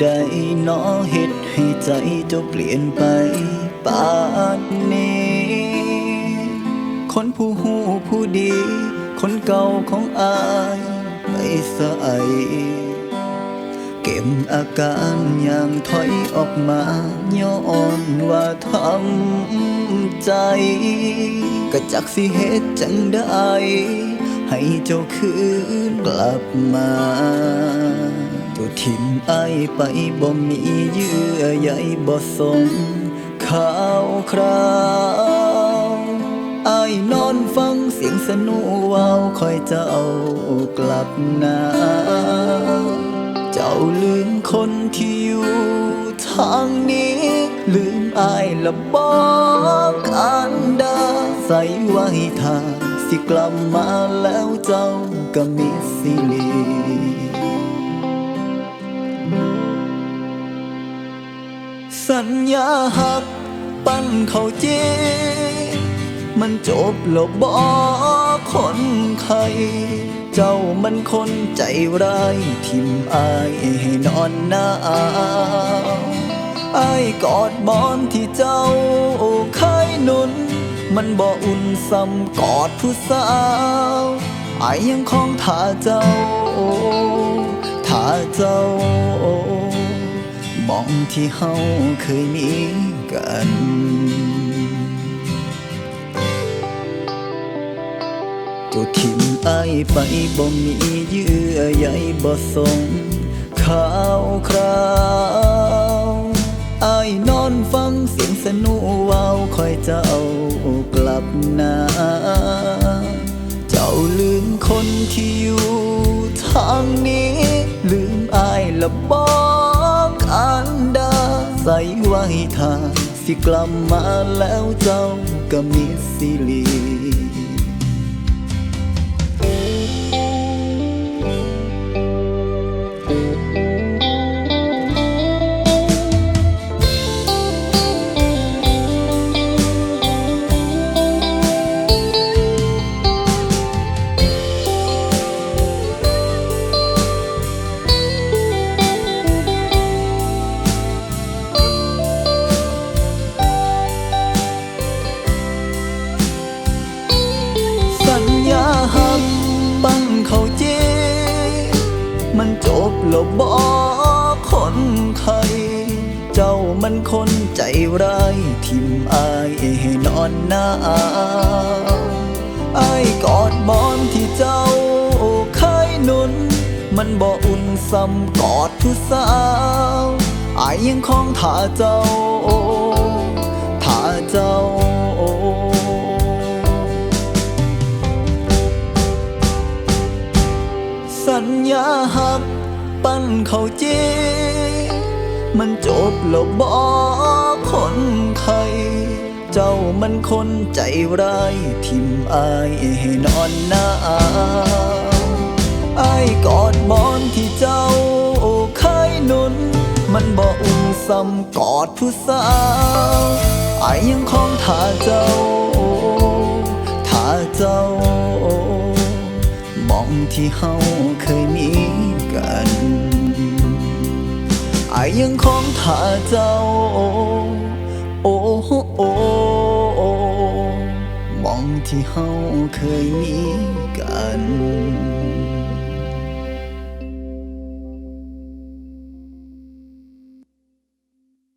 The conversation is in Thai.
ใดเนอเฮ็ดให้ใจเจ้าเปลี่ยนไปปานนี้ คนผู้หูผู้ดี คนเก่าของอายไปใส่เก็บอาการอย่างถอยออกมาย้อนว่าทำใจก็จักสิเฮ็ดจังได้ให้เจ้าคืนกลับมา จ้าทิมอไปบ่มีเยื่อใยบ่สงข่าวคราวไอนอนฟังเสียงสนุวาวคอยเจ้ากลับนาเจ้าลืมคนที่อยู่ทางนี้ ลืมอายละบอกอันดาใส่ไว้ทางสิกลับมาแล้วเจ้าก็มีสิลี สัญญาหัก ปั้นเขาเจ มันจบแล้วบอกคนใครเจ้ามันคนใจร้าย ทิมอายให้นอนหนาวอายกอดบอนที่เจ้าเคยหนุน มันบ่อุ่นซ้ำกอดผู้สาวอายยังคองท่าเจ้าท่าเจ้า องที่เฮาเคยมีกันเจ้าทิมไอไปบ่มีเยื่อใยบ่สงข่าวคราวไอนอนฟังเสียงสนุวาวคอยเจ้ากลับนาเจ้าลืมคนที่อยู่ทางนี้ ลืมไอละบอกอันดา ใส่ไว้ทางสิกลับมาแล้วเจ้าก็มีสิลี มันจบแล้วบอกคนใครเจ้ามันคนใจร้าย ทิมอายให้นอนหนาวอายกอดบอนที่เจ้าเคยนุน มันบ่อุ่นซ้ำกอดผู้สาวอายยังคองท่าเจ้าท่าเจ้า เขาเจ มันจบแล้วบอกคนใครเจ้ามันคนใจร้าย ทิมอายให้นอนหนาวอายกอดบอนที่เจ้าเคยนุน มันบ่อุ่นซ้ำกอดผู้สาวอายยังคองท่าเจ้าท่าเจ้ามองที่เฮาเคยมีกันายยังคงท่าเจ้า โอ้โอ้มองที่เฮาเคยมีกัน